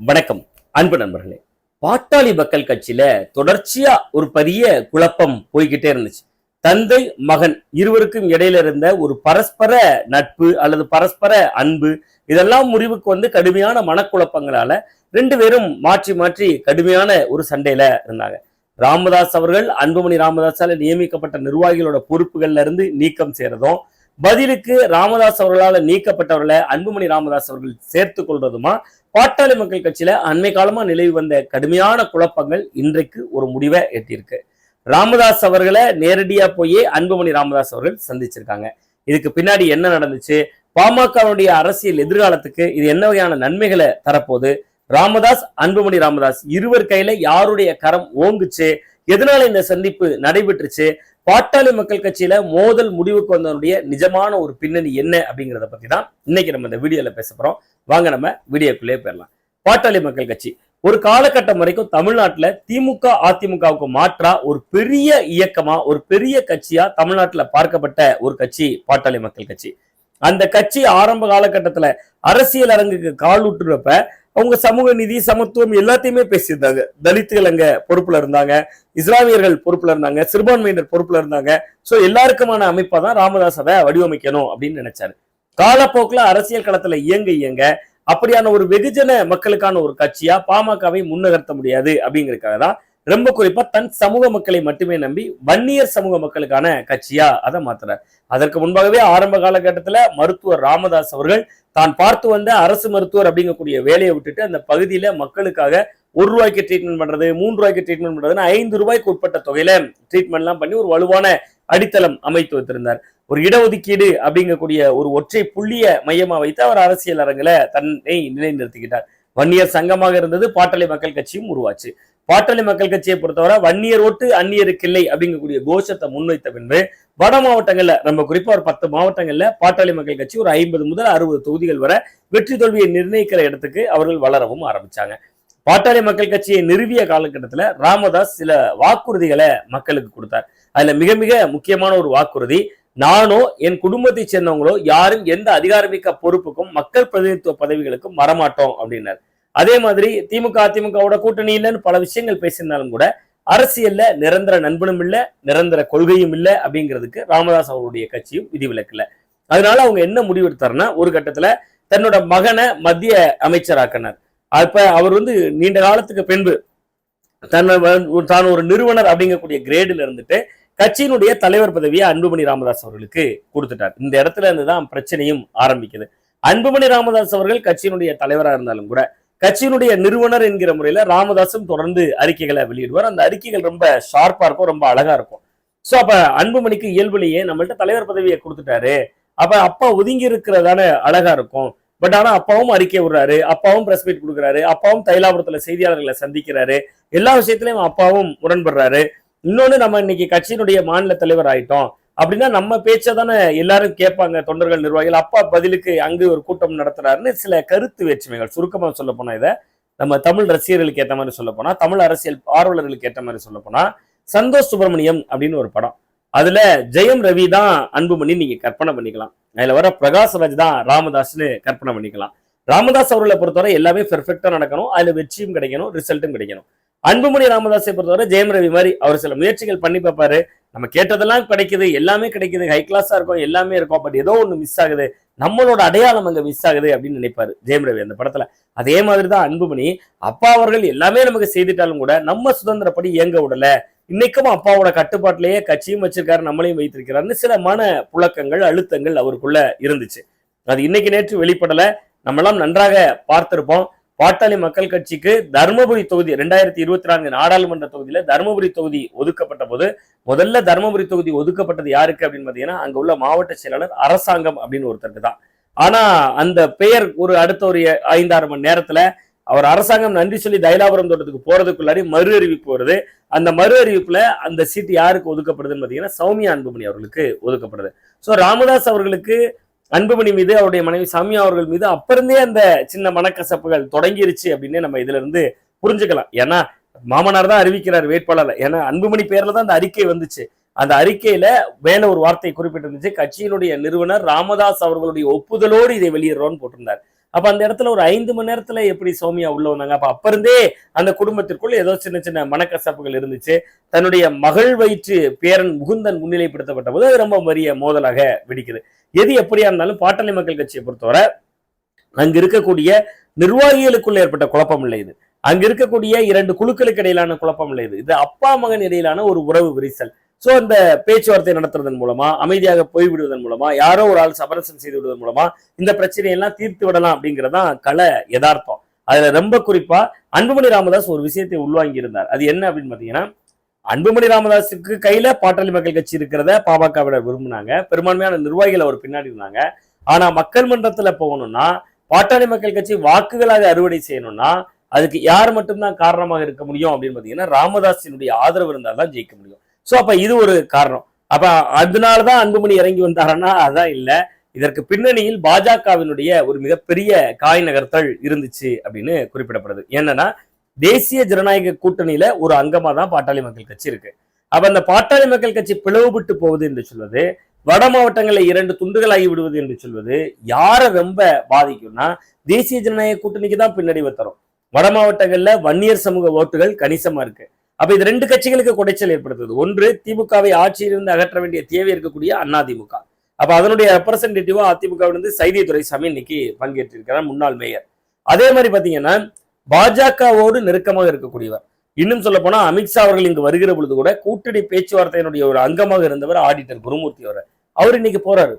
வணக்கம். அன்பு நண்பர்களே பாட்டாளி மக்கள் கட்சியில தொடர்ச்சியா ஒரு பெரிய குழப்பம் போய்கிட்டே இருந்துச்சு. தந்தை மகன் இருவருக்கும் இடையில இருந்த ஒரு பரஸ்பர நட்பு அல்லது பரஸ்பர அன்பு இதெல்லாம் முறிவுக்கு வந்து கடுமையான மனக்குழப்பங்களால ரெண்டு பேரும் மாற்றி மாற்றி கடுமையான ஒரு சண்டையில இருந்தாங்க. ராமதாஸ் அவர்கள் அன்புமணி ராமதாஸால நியமிக்கப்பட்ட நிர்வாகிகளோட பொறுப்புகள்ல இருந்து நீக்கம் செய்யறதும் பதிலுக்கு ராமதாஸ் அவர்களால் நீக்கப்பட்டவர்களை அன்புமணி ராமதாஸ் அவர்கள் சேர்த்து கொள்றதுமா? பாட்டாளி மக்கள் கட்சியில அண்மை காலமா நிலவி வந்த கடுமையான குழப்பங்கள் இன்றைக்கு ஒரு முடிவை எட்டியிருக்கு. ராமதாஸ் அவர்களை நேரடியா போய் அன்புமணி ராமதாஸ் அவர்கள் சந்திச்சிருக்காங்க. இதுக்கு பின்னாடி என்ன நடந்துச்சு? பாமகவுடைய அரசியல் எதிர்காலத்துக்கு இது என்ன வகையான நன்மைகளை தரப்போகுது? ராமதாஸ் அன்புமணி ராமதாஸ் இருவர் கையில யாருடைய கரம் ஓங்குச்சு? எதனால இந்த சந்திப்பு நடைபெற்றுச்சு? பாட்டாளி மக்கள் கட்சியில மோதல் முடிவுக்கு வந்தவனுடைய நிஜமான ஒரு பின்னணி என்ன அப்படிங்கிறத பத்தி தான் இன்னைக்கு நம்ம இந்த வீடியோல பேச போறோம். வாங்க நம்ம வீடியோக்குள்ளே போயிடலாம். பாட்டாளி மக்கள் கட்சி. ஒரு காலகட்டம் வரைக்கும் தமிழ்நாட்டுல திமுக அதிமுகவுக்கு மாற்றா ஒரு பெரிய இயக்கமா ஒரு பெரிய கட்சியா தமிழ்நாட்டுல பார்க்கப்பட்ட ஒரு கட்சி பாட்டாளி மக்கள் கட்சி. அந்த கட்சி ஆரம்ப காலகட்டத்துல அரசியல் அரங்குக்கு கால் விட்டுறப்ப அவங்க சமூக நிதி சமத்துவம் எல்லாத்தையுமே பேசியிருந்தாங்க. தலித்துகள் அங்க பொறுப்புல இருந்தாங்க. இஸ்லாமியர்கள் பொறுப்புல இருந்தாங்க. சிறுபான்மையினர் பொறுப்புல இருந்தாங்க. சோ எல்லாருக்குமான அமைப்பா தான் ராமதாசவை வடிவமைக்கணும் அப்படின்னு நினைச்சாரு. காலப்போக்கில் அரசியல் களத்துல இயங்க இயங்க அப்படியான ஒரு வெகுஜன மக்களுக்கான ஒரு கட்சியா பாமகவை முன்னகர்த்த முடியாது அப்படிங்கிறதுக்காக தான் ரொம்ப குறிப்பா தன் சமூக மக்களை மட்டுமே நம்பி வன்னியர் சமூக மக்களுக்கான கட்சியா அதை மாத்துறார். அதற்கு முன்பாகவே ஆரம்ப காலகட்டத்துல மருத்துவர் ராமதாஸ் அவர்கள் தான் பார்த்து வந்த அரசு மருத்துவர் அப்படிங்கக்கூடிய வேலையை விட்டுட்டு அந்த பகுதியில மக்களுக்காக ஒரு ரூபாய்க்கு ட்ரீட்மெண்ட் பண்றது மூன்று ரூபாய்க்கு ட்ரீட்மெண்ட் பண்றதுன்னு ஐந்து ரூபாய்க்கு உட்பட்ட தொகையில ட்ரீட்மெண்ட் எல்லாம் பண்ணி ஒரு வலுவான அடித்தளம் அமைத்து வைத்திருந்தார். ஒரு இடஒதுக்கீடு அப்படிங்கக்கூடிய ஒரு ஒற்றை புள்ளிய மையமா வைத்து அவர் அரசியல் அரங்கில தன்னை நிலைநிறுத்திக்கிட்டார். வன்னியர் சங்கமாக இருந்தது பாட்டாளி மக்கள் கட்சியும் உருவாச்சு. பாட்டாளி மக்கள் கட்சியை பொறுத்தவரை வன்னியர் ஓட்டு அந்நியருக்கு இல்லை அப்படிங்கக்கூடிய கோஷத்தை முன்வைத்த பின்பு வட மாவட்டங்கள்ல நம்ம குறிப்பா ஒரு பத்து மாவட்டங்கள்ல பாட்டாளி மக்கள் கட்சி ஒரு ஐம்பது முதல் அறுபது தொகுதிகள் வரை வெற்றி தோல்வியை நிர்ணயிக்கிற இடத்துக்கு அவர்கள் வளரவும் ஆரம்பிச்சாங்க. பாட்டாளி மக்கள் கட்சியை நிறுவிய காலகட்டத்துல ராமதாஸ் சில வாக்குறுதிகளை மக்களுக்கு கொடுத்தார். அதுல மிக மிக முக்கியமான ஒரு வாக்குறுதி நானோ என் குடும்பத்தை சேர்ந்தவங்களோ யாரும் எந்த அதிகாரமிக்க பொறுப்புக்கும் மக்கள் பிரதிநிதித்துவ பதவிகளுக்கும் வரமாட்டோம் அப்படின்னார். அதே மாதிரி திமுக அதிமுகவோட கூட்டணி இல்லைன்னு பல விஷயங்கள் பேசியிருந்தாலும் கூட அரசியல்ல நிரந்தர நண்பனும் இல்லை நிரந்தர கொள்கையும் இல்லை அப்படிங்கிறதுக்கு ராமதாஸ் அவருடைய கட்சியும் விதிவிலக்கல அதனால அவங்க என்ன முடிவெடுத்தாருன்னா ஒரு கட்டத்துல தன்னோட மகனை மத்திய அமைச்சராக்கினார். அப்ப அவர் வந்து நீண்ட காலத்துக்கு பின்பு தன்னை தான் ஒரு நிறுவனர் அப்படிங்கக்கூடிய கிரேடில் இருந்துட்டு கட்சியினுடைய தலைவர் பதவியை அன்புமணி ராமதாஸ் அவர்களுக்கு கொடுத்துட்டார். இந்த இடத்துல இருந்து தான் பிரச்சனையும் ஆரம்பிக்குது. அன்புமணி ராமதாஸ் அவர்கள் கட்சியினுடைய தலைவராக இருந்தாலும் கூட கட்சியினுடைய நிறுவனர் என்கிற முறையில ராமதாசும் தொடர்ந்து அறிக்கைகளை வெளியிடுவார். அந்த அறிக்கைகள் ரொம்ப ஷார்ப்பா இருக்கும் ரொம்ப அழகா இருக்கும். சோ அப்ப அன்புமணிக்கு இயல்புலேயே நம்மள்ட்ட தலைவர் பதவியை கொடுத்துட்டாரு. அப்ப அப்பா ஒதுங்கி இருக்கிறதான அழகா இருக்கும். பட் ஆனா அப்பாவும் அறிக்கை விடுறாரு அப்பாவும் பிரஸ் மீட் கொடுக்குறாரு அப்பாவும் தைலாபுரத்துல செய்தியாளர்களை சந்திக்கிறாரு. எல்லா விஷயத்திலையும் அப்பாவும் முரண்படுறாரு. இன்னொன்னு நம்ம இன்னைக்கு கட்சியினுடைய மாநில தலைவர் ஆயிட்டோம். அப்படின்னா நம்ம பேச்சை தானே எல்லாரும் கேட்பாங்க தொண்டர்கள் நிர்வாகிகள். அப்பா பதிலுக்கு அங்கு ஒரு கூட்டம் நடத்துறாருன்னு சில கருத்து வேற்றுமைகள் சுருக்கமாக சொல்ல போனால் இதை. நம்ம தமிழ் ரசிகர்களுக்கு ஏற்ற மாதிரி சொல்ல போனால் தமிழ் அரசியல் ஆர்வலர்களுக்கு ஏற்ற மாதிரி சொல்ல போனால் சந்தோஷ் சுப்பிரமணியம் அப்படின்னு ஒரு படம். அதுல ஜெயம் ரவி தான் அன்புமணி நீங்க கற்பனை பண்ணிக்கலாம். அதுல வர பிரகாஷ்ராஜ் தான் ராமதாஸ்னு கற்பனை பண்ணிக்கலாம். ராமதாஸ் அவர்களை பொறுத்தவரை எல்லாமே பெர்ஃபெக்டா நடக்கணும். அதுல வெற்றியும் கிடைக்கணும் ரிசல்ட்டும் கிடைக்கணும். அன்புமணி ராமதாஸை பொறுத்தவரை ஜெயம் ரவி மாதிரி அவர் சில முயற்சிகள் பண்ணி பார்ப்பாரு. நம்ம கேட்டதெல்லாம் கிடைக்குது எல்லாமே கிடைக்குது ஹை கிளாஸா இருக்கும் எல்லாமே இருக்கும் பட் ஏதோ ஒன்று மிஸ் ஆகுது நம்மளோட அடையாளம் அங்கே மிஸ் ஆகுது அப்படின்னு நினைப்பாரு ஜெயம் ரவி அந்த படத்துல. அதே மாதிரி தான் அன்புமணி அப்பா அவர்கள் எல்லாமே நமக்கு செய்துட்டாலும் கூட நம்ம சுதந்திரப்படி இயங்க விடல. இன்னைக்கும் அப்பாவோட கட்டுப்பாட்டிலேயே கட்சியும் வச்சிருக்காரு நம்மளையும் வைத்திருக்கிறாருன்னு சில மன புழக்கங்கள் அழுத்தங்கள் அவருக்குள்ள இருந்துச்சு. அது இன்னைக்கு நேற்று வெளிப்படல நம்மெல்லாம் நன்றாக பார்த்திருப்போம். பாட்டாளி மக்கள் கட்சிக்கு தருமபுரி தொகுதி ரெண்டாயிரத்தி இருபத்தி நான்கு நாடாளுமன்ற தொகுதியில தருமபுரி தொகுதி ஒதுக்கப்பட்ட போது முதல்ல தருமபுரி தொகுதி ஒதுக்கப்பட்டது யாருக்கு அப்படின்னு பாத்தீங்கன்னா அங்க உள்ள மாவட்ட செயலாளர் அரசாங்கம் அப்படின்னு ஒருத்தருக்கு தான். ஆனா அந்த பெயர் ஒரு அடுத்த ஒரு ஐந்தாறு மணி நேரத்துல அவர் அரசாங்கம் நன்றி சொல்லி தைலாபுரம் தோட்டத்துக்கு போறதுக்குள்ளாரி மறு அறிவிப்பு வருது. அந்த மறு அறிவிப்புல அந்த சீட்டு யாருக்கு ஒதுக்கப்படுதுன்னு பாத்தீங்கன்னா சௌமியா அன்புமணி அவர்களுக்கு ஒதுக்கப்படுது. ஸோ ராமதாஸ் அவர்களுக்கு அன்புமணி மீது அவருடைய மனைவி சாமியா அவர்கள் மீது அப்பிருந்தே அந்த சின்ன மனக்கசப்புகள் தொடங்கிருச்சு அப்படின்னு நம்ம இதுல இருந்து புரிஞ்சுக்கலாம். ஏன்னா மாமனார் தான் அறிவிக்கிறார் வேட்பாளர் ஏன்னா அன்புமணி பேர்ல தான் அந்த அறிக்கை வந்துச்சு. அந்த அறிக்கையில மேல ஒரு வார்த்தை குறிப்பிட்டிருந்துச்சு. கட்சியினுடைய நிறுவனர் ராமதாஸ் அவர்களுடைய ஒப்புதலோடு இதை வெளியிடுறோம்னு போட்டிருந்தார். அப்ப அந்த இடத்துல ஒரு ஐந்து மணி நேரத்துல எப்படி சௌமியா உள்ள வந்தாங்க? அப்ப அப்ப இருந்தே அந்த குடும்பத்திற்குள்ள ஏதோ சின்ன சின்ன மனக்கசப்புகள் இருந்துச்சு. தன்னுடைய மகள் வயிற்று பேரன் முகுந்தன் முன்னிலைப்படுத்தப்பட்ட போது அது ரொம்ப பெரிய மோதலாக வெடிக்குது. எது எப்படியா இருந்தாலும் பாட்டாளி மக்கள் கட்சியை பொறுத்தவரை அங்க இருக்கக்கூடிய நிர்வாகிகளுக்குள்ள ஏற்பட்ட குழப்பம் இல்லை இது. அங்க இருக்கக்கூடிய இரண்டு குழுக்களுக்கு இடையிலான குழப்பம் இல்லை இது. இது அப்பா மகன் இடையிலான ஒரு உறவு விரிசல். ஸோ அந்த பேச்சுவார்த்தை நடத்துறதன் மூலமா அமைதியாக போய்விடுவதன் மூலமா யாரோ ஒரு ஆள் சமரசம் செய்து விடுவதன் மூலமா இந்த பிரச்சனையெல்லாம் தீர்த்து விடலாம் அப்படிங்கிறதான் கல யதார்த்தம். அதுல ரொம்ப குறிப்பா அன்புமணி ராமதாஸ் ஒரு விஷயத்தை உள்வாங்கி இருந்தார். அது என்ன அப்படின்னு பாத்தீங்கன்னா அன்புமணி ராமதாஸுக்கு கையில பாட்டாளி மக்கள் கட்சி இருக்கிறத பாமகவினர் விரும்பினாங்க. பெரும்பான்மையான நிர்வாகிகள் அவர் பின்னாடி இருந்தாங்க. ஆனா மக்கள் மன்றத்துல போகணும்னா பாட்டாளி மக்கள் கட்சி வாக்குகளாக அறுவடை செய்யணும்னா அதுக்கு யார் மட்டும்தான் காரணமாக இருக்க முடியும் அப்படின்னு பாத்தீங்கன்னா ராமதாஸினுடைய ஆதரவு இருந்தால் தான் ஜெயிக்க முடியும். ஸோ அப்போ இது ஒரு காரணம். அப்போ அதனால தான் அன்புமணி இறங்கி வந்தாருன்னா அதான் இல்லை. இதற்கு பின்னணியில் பாஜகவினுடைய ஒரு மிகப்பெரிய காய் நகர்த்தல் இருந்துச்சு அப்படின்னு குறிப்பிடப்படுது. என்னன்னா தேசிய ஜனநாயக கூட்டணியில ஒரு அங்கமா தான் பாட்டாளி மக்கள் கட்சி இருக்கு. அப்ப அந்த பாட்டாளி மக்கள் கட்சி பிளவுபட்டு போகுது என்று சொல்வது வட மாவட்டங்களில் இரண்டு துண்டுகளாகி விடுவது என்று சொல்வது யாரை ரொம்ப பாதிக்கும்னா தேசிய ஜனநாயக கூட்டணிக்கு தான் பின்னடைவு தரும். வட மாவட்டங்கள்ல வன்னியர் சமூக ஓட்டுகள் கணிசமா இருக்கு. அப்ப இது ரெண்டு கட்சிகளுக்கு குடைச்சல் ஏற்படுத்துது. ஒன்று திமுகவை ஆட்சியிலிருந்து அகற்ற வேண்டிய தேவை இருக்கக்கூடிய அண்ணா திமுக. அப்ப அதனுடைய ரெப்ரசன்டேட்டிவா அதிமுகவிலிருந்து சைதி துரைசாமி இன்னைக்கு பங்கேற்றிருக்கிறார் முன்னாள் மேயர். அதே மாதிரி பாத்தீங்கன்னா பாஜகவோடு நெருக்கமாக இருக்கக்கூடியவர். இன்னும் சொல்ல போனா அமித்ஷா அவர்கள் இங்கு வருகிற பொழுது கூட கூட்டணி பேச்சுவார்த்தையினுடைய ஒரு அங்கமாக இருந்தவர் ஆடிட்டர் குருமூர்த்தி அவர் அவர் இன்னைக்கு போறாரு.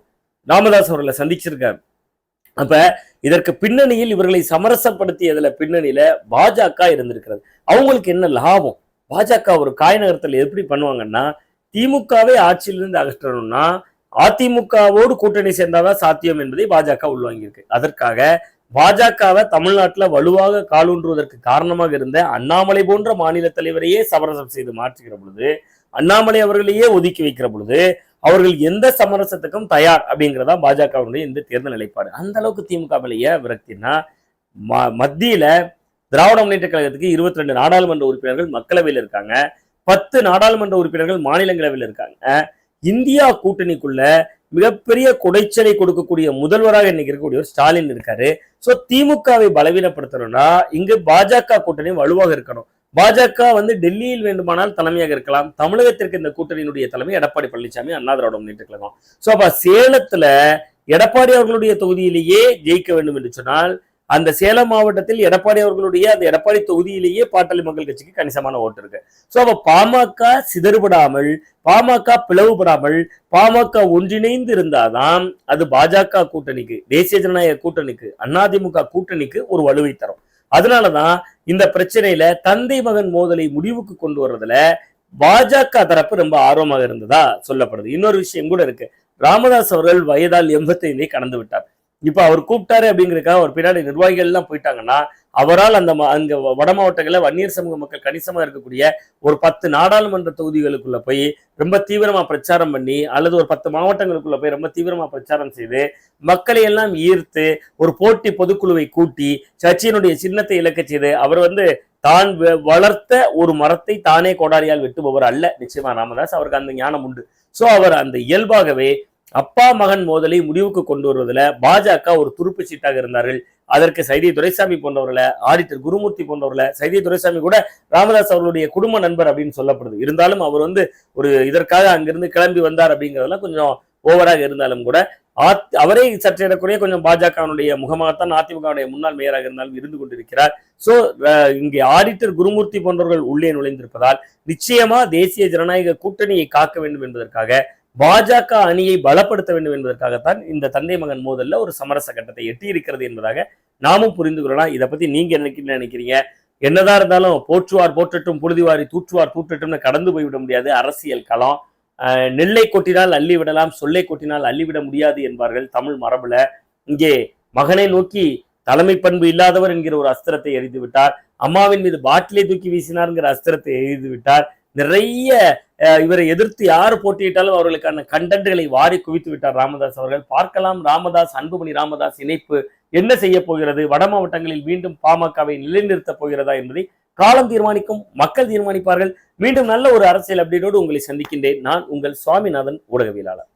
ராமதாஸ் அவர்களை சந்திச்சிருக்காரு. அப்ப இதற்கு பின்னணியில் இவர்களை சமரசப்படுத்தியதுல பின்னணியில பாஜக இருந்திருக்கிறது. அவங்களுக்கு என்ன லாபம்? பாஜக ஒரு காய் நகரத்தில் எப்படி பண்ணுவாங்கன்னா திமுகவை ஆட்சியிலிருந்து அகற்றணும்னா அதிமுகவோடு கூட்டணி சேர்ந்தாதான் சாத்தியம் என்பதை பாஜக உள்வாங்கியிருக்கு. அதற்காக பாஜகவை தமிழ்நாட்டில் வலுவாக காலூன்றுவதற்கு காரணமாக இருந்த அண்ணாமலை போன்ற மாநில தலைவரையே சமரசம் செய்து மாற்றுகிற பொழுது அண்ணாமலை அவர்களையே ஒதுக்கி வைக்கிற பொழுது அவர்கள் எந்த சமரசத்துக்கும் தயார் அப்படிங்கிறதா பாஜகவினுடைய இந்த தேர்தல் நிலைப்பாடு. அந்த அளவுக்கு திமுக மேலேயே விரக்தினா ம- மத்தியில திராவிட முன்னேற்ற கழகத்துக்கு இருபத்தி ரெண்டு நாடாளுமன்ற உறுப்பினர்கள் மக்களவையில் இருக்காங்க. பத்து நாடாளுமன்ற உறுப்பினர்கள் மாநிலங்களவையில் இருக்காங்க. இந்தியா கூட்டணிக்குள்ள மிகப்பெரிய குடைச்சலை கொடுக்கக்கூடிய முதல்வராக இன்னைக்கு இருக்கக்கூடிய ஸ்டாலின் இருக்காரு. ஸோ திமுகவை பலவீனப்படுத்தணும்னா இங்கு பாஜக கூட்டணி வலுவாக இருக்கணும். பாஜக வந்து டெல்லியில் வேண்டுமானால் தலைமையாக இருக்கலாம். தமிழகத்திற்கு இந்த கூட்டணியினுடைய தலைமை எடப்பாடி பழனிசாமி அண்ணா திராவிட முன்னேற்ற கழகம். ஸோ அப்ப சேலத்துல எடப்பாடி அவர்களுடைய தொகுதியிலேயே ஜெயிக்க வேண்டும் என்று சொன்னால் அந்த சேலம் மாவட்டத்தில் எடப்பாடி அவர்களுடைய அந்த எடப்பாடி தொகுதியிலேயே பாட்டாளி மக்கள் கட்சிக்கு கணிசமான ஓட்டு இருக்கு. ஸோ அப்ப பாமக சிதறுபடாமல் பாமக பிளவுபடாமல் பாமக ஒன்றிணைந்து இருந்தாதான் அது பாஜக கூட்டணிக்கு தேசிய ஜனநாயக கூட்டணிக்கு அதிமுக கூட்டணிக்கு ஒரு வலுவை தரும். அதனாலதான் இந்த பிரச்சனையில தந்தை மகன் மோதலை முடிவுக்கு கொண்டு வர்றதுல பாஜக தரப்பு ரொம்ப ஆர்வமாக இருந்ததா சொல்லப்படுது. இன்னொரு விஷயம் கூட இருக்கு. ராமதாஸ் அவர்கள் வயதால் எண்பத்தைந்தை கடந்து விட்டார். இப்போ அவர் கூப்பிட்டாரு அப்படிங்கிறதுக்காக அவர் பின்னாடி நிர்வாகிகள் எல்லாம் போயிட்டாங்கன்னா அவரால் அந்த ம- அங்க வட மாவட்டங்களில் வன்னியர் சமூக மக்கள் கணிசமாக இருக்கக்கூடிய ஒரு பத்து நாடாளுமன்ற தொகுதிகளுக்குள்ள போய் ரொம்ப தீவிரமா பிரச்சாரம் பண்ணி அல்லது ஒரு பத்து மாவட்டங்களுக்குள்ள போய் ரொம்ப தீவிரமா பிரச்சாரம் செய்து மக்களை எல்லாம் ஈர்த்து ஒரு போட்டி பொதுக்குழுவை கூட்டி சச்சினுடைய சின்னத்தை இழக்க செய்து அவர் வந்து தான் வ- வளர்த்த ஒரு மரத்தை தானே கோடாரியால் வெட்டுபவர் அல்ல. நிச்சயமா ராமதாஸ் அவருக்கு அந்த ஞானம் உண்டு. ஸோ அவர் அந்த இயல்பாகவே அப்பா மகன் மோதலை முடிவுக்கு கொண்டு வருவதில் பாஜக ஒரு துருப்பு சீட்டாக இருந்தார்கள். அதற்கு சைதிய துரைசாமி போன்றவர்களை ஆடிட்டர் குருமூர்த்தி போன்றவர்களை சைதிய துரைசாமி கூட ராமதாஸ் அவர்களுடைய குடும்ப நண்பர் அப்படின்னு சொல்லப்படுது. இருந்தாலும் அவர் வந்து ஒரு இதற்காக அங்கிருந்து கிளம்பி வந்தார் அப்படிங்கிறதெல்லாம் கொஞ்சம் ஓவராக இருந்தாலும் கூட ஆத்- அவரே இடக்குறைய கொஞ்சம் பாஜகவினுடைய முகமாகத்தான் அதிமுகவுடைய முன்னாள் மேயராக இருந்தாலும் இருந்து கொண்டிருக்கிறார். சோ இங்கே ஆடிட்டர் குருமூர்த்தி போன்றவர்கள் உள்ளே நுழைந்திருப்பதால் நிச்சயமா தேசிய ஜனநாயக கூட்டணியை காக்க வேண்டும் என்பதற்காக பாஜக அணியை பலப்படுத்த வேண்டும் என்பதற்காகத்தான் இந்த தந்தை மகன் மோதல்ல ஒரு சமரச கட்டத்தை எட்டி இருக்கிறது என்பதாக நாமும் புரிந்து கொள்ளலாம். இதை பத்தி நீங்க என்ன நினைக்கிறீங்க? என்னதான் இருந்தாலும் போற்றுவார் போற்றட்டும் புழுதிவாரி தூற்றுவார் தூற்றட்டும்னு கடந்து போய்விட முடியாது. அரசியல் களம். நெல்லை கொட்டினால் அள்ளி விடலாம் சொல்லை கொட்டினால் அள்ளிவிட முடியாது என்பார்கள் தமிழ் மரபுல. இங்கே மகனை நோக்கி தலைமை பண்பு இல்லாதவர் என்கிற ஒரு அஸ்திரத்தை எரிந்து விட்டார். அம்மாவின் மீது பாட்டிலை தூக்கி வீசினார்ங்கிற அஸ்திரத்தை எரிந்து விட்டார். நிறைய இவரை எதிர்த்து யார் போட்டியிட்டாலும் அவர்களுக்கான கண்டன்ட்களை வாரி குவித்து விட்டார் ராமதாஸ் அவர்கள். பார்க்கலாம் ராமதாஸ் அன்புமணி ராமதாஸ் இணைப்பு என்ன செய்ய போகிறது? வட மாவட்டங்களில் மீண்டும் பாமகவை நிலைநிறுத்தப் போகிறதா என்பதை காலம் தீர்மானிக்கும் மக்கள் தீர்மானிப்பார்கள். மீண்டும் நல்ல ஒரு அரசியல் அப்டேட்டோடு உங்களை சந்திக்கின்றேன். நான் உங்கள் சுவாமிநாதன் ஊடகவியலாளர்.